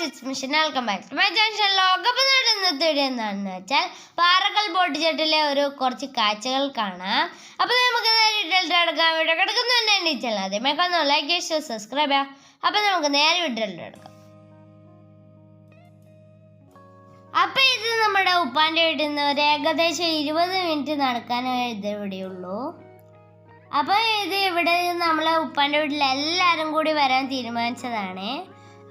Six mission welcome back to my junction ലോകപ്പ് ഇന്നത്തെ video എന്താണെന്ന് വെച്ചാൽ പാറക്കൽ ബോട്ടിച്ചട്ടിലെ ഒരു കുറച്ച് കാഴ്ചകൾ കാണാം. അപ്പോൾ നമുക്ക് നേരെ ഡീറ്റെയിൽസ് എടുക്കാം. വീഡിയോ കിടക്കുന്നു തന്നെ എന്റെ ചാനൽ ലൈക്ക് ചെയ്ത് സബ്സ്ക്രൈബ് ചെയ്യാം അപ്പോൾ നമുക്ക് നേരെ വീഡിയോ എടുക്കാം. അപ്പം ഇത് നമ്മുടെ ഉപ്പാന്റെ വീട്ടിൽ നിന്ന് ഒരു ഏകദേശം ഇരുപത് മിനിറ്റ് നടക്കാനേ ഇത് ഇവിടെയുള്ളൂ. അപ്പോൾ ഇത് ഇവിടെ നമ്മളെ ഉപ്പാന്റെ വീട്ടിൽ എല്ലാവരും കൂടി വരാൻ തീരുമാനിച്ചതാണ്.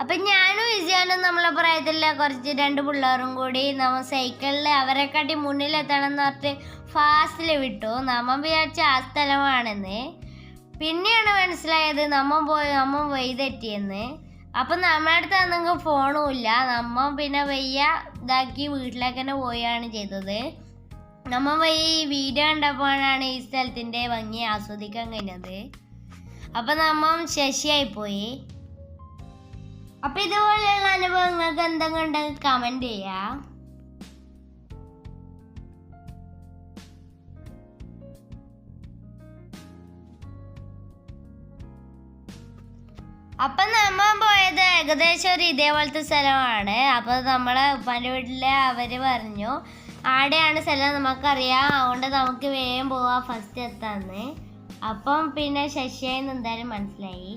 അപ്പം ഞാനും വിജയാനും നമ്മളെ പ്രായത്തിലുള്ള കുറച്ച് രണ്ട് പിള്ളേരും കൂടി നമ്മൾ സൈക്കിളിൽ അവരെക്കാട്ടി മുന്നിലെത്തണം എന്ന് പറഞ്ഞിട്ട് ഫാസ്റ്റിൽ വിട്ടു. നമ്മ വിചാരിച്ച ആ സ്ഥലമാണെന്ന്. പിന്നെയാണ് മനസ്സിലായത് നമ്മ പോയി നമ്മ വഴി തെറ്റിയെന്ന്. അപ്പം നമ്മുടെ അടുത്ത് അന്നെങ്കിൽ ഫോണും ഇല്ല. നമ്മ പിന്നെ വയ്യ ഇതാക്കി വീട്ടിലേക്ക് തന്നെ പോയാണ് ചെയ്തത്. നമ്മ വൈ ഈ വീഡിയോ കണ്ടപ്പോഴാണ് ഈ സ്ഥലത്തിന്റെ ഭംഗി ആസ്വദിക്കാൻ കഴിഞ്ഞത്. അപ്പം നമ്മ ശശിയായി പോയി. അപ്പം ഇതുപോലെയുള്ള അനുഭവങ്ങൾക്ക് എന്തെങ്കിലും ഉണ്ടെങ്കിൽ കമന്റ് ചെയ്യാം. അപ്പൊ നമ്മ പോയത് ഏകദേശം ഒരു ഇതേപോലത്തെ സ്ഥലമാണ്. അപ്പൊ നമ്മളെ ഉപ്പാന്റെ വീട്ടിലെ അവർ പറഞ്ഞു ആടെയാണ് സ്ഥലം നമുക്കറിയാം. അതുകൊണ്ട് നമുക്ക് വേഗം പോവാ ഫസ്റ്റ് എത്താന്ന്. അപ്പം പിന്നെ ശശിയായി എന്തായാലും മനസ്സിലായി.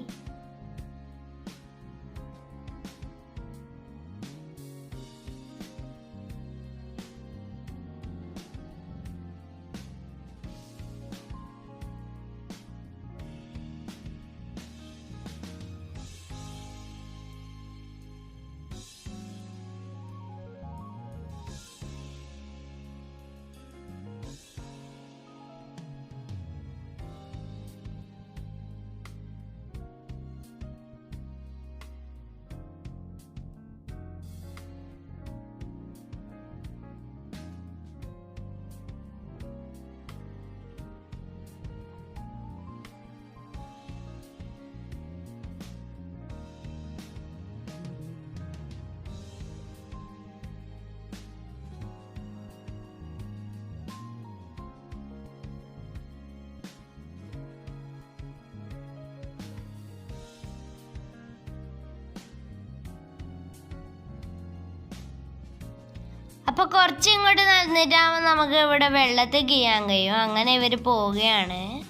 അപ്പൊ കുറച്ച് ഇങ്ങോട്ട് നടന്നിട്ടാകുമ്പോൾ നമുക്ക് ഇവിടെ വെള്ളത്തിൽ കീയാൻ കഴിയും. അങ്ങനെ ഇവർ പോവുകയാണ്.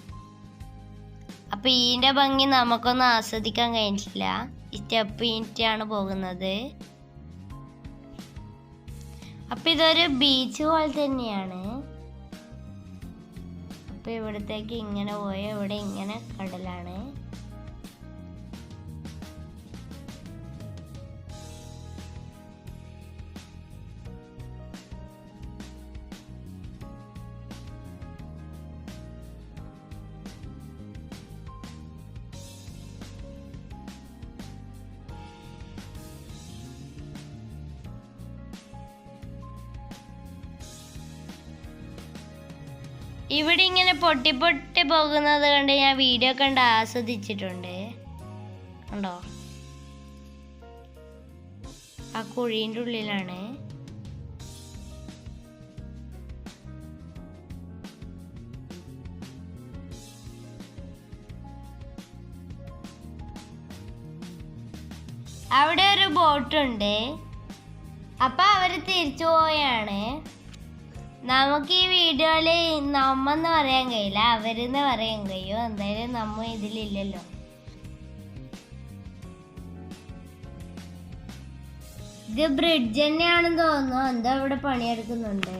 അപ്പൊ ഈന്റെ ഭംഗി നമുക്കൊന്നും ആസ്വദിക്കാൻ കഴിഞ്ഞിട്ടില്ല. സ്റ്റെപ്പ് ഈറ്റാണ് പോകുന്നത്. അപ്പൊ ഇതൊരു ബീച്ച് പോലെ തന്നെയാണ്. അപ്പൊ ഇവിടത്തേക്ക് ഇങ്ങനെ പോയ. ഇവിടെ ഇങ്ങനെ കടലാണ്. ഇവിടെ ഇങ്ങനെ പൊട്ടി പൊട്ടി പോകുന്നത് കണ്ട് ഞാൻ വീഡിയോ കണ്ട് ആസ്വദിച്ചിട്ടുണ്ട്. കണ്ടോ? ആ കുഴീന്റെ ഉള്ളിലാണ്. അവിടെ ഒരു ബോട്ടുണ്ട്. അപ്പൊ അവർ തിരിച്ചു പോയാണ്. നമുക്ക് ഈ വീഡിയോയിൽ നമ്മന്ന് പറയാൻ കഴിയില്ല അവരെന്ന് പറയാൻ കഴിയും. എന്തായാലും നമ്മ ഇതിലില്ലല്ലോ. ഇത് ബ്രിഡ്ജ് തന്നെയാണെന്ന് തോന്നുന്നു. എന്താ ഇവിടെ പണിയെടുക്കുന്നുണ്ട്.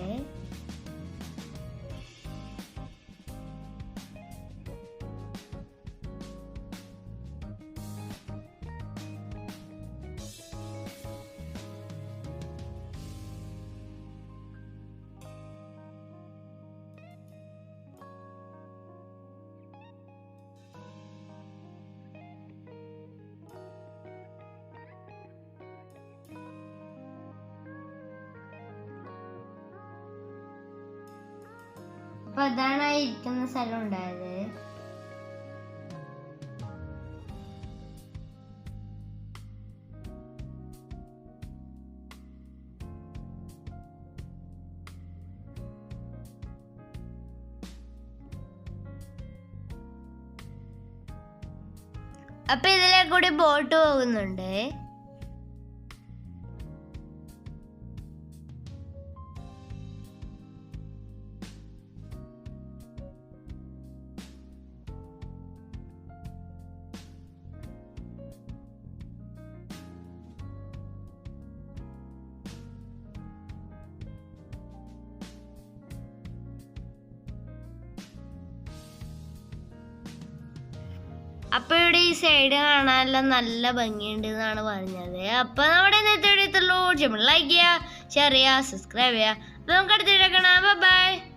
അപ്പൊ സ്ഥലം ഉണ്ടായത്? അപ്പൊ ഇതിലെ കൂടി ബോട്ട് പോകുന്നുണ്ട്. അപ്പൊ ഇവിടെ ഈ സൈഡ് കാണാനെല്ലാം നല്ല ഭംഗിയുണ്ട് എന്നാണ് പറഞ്ഞത്. അപ്പൊ നമ്മുടെ ഇന്നത്തെ വീഡിയോ ലൈക്ക് ചെയ്യുക ഷെയർ ചെയ്യുക സബ്സ്ക്രൈബ് ചെയ്യുക. അപ്പൊ നമുക്ക് അടുത്ത വീഡിയോ കാണാം. ബൈ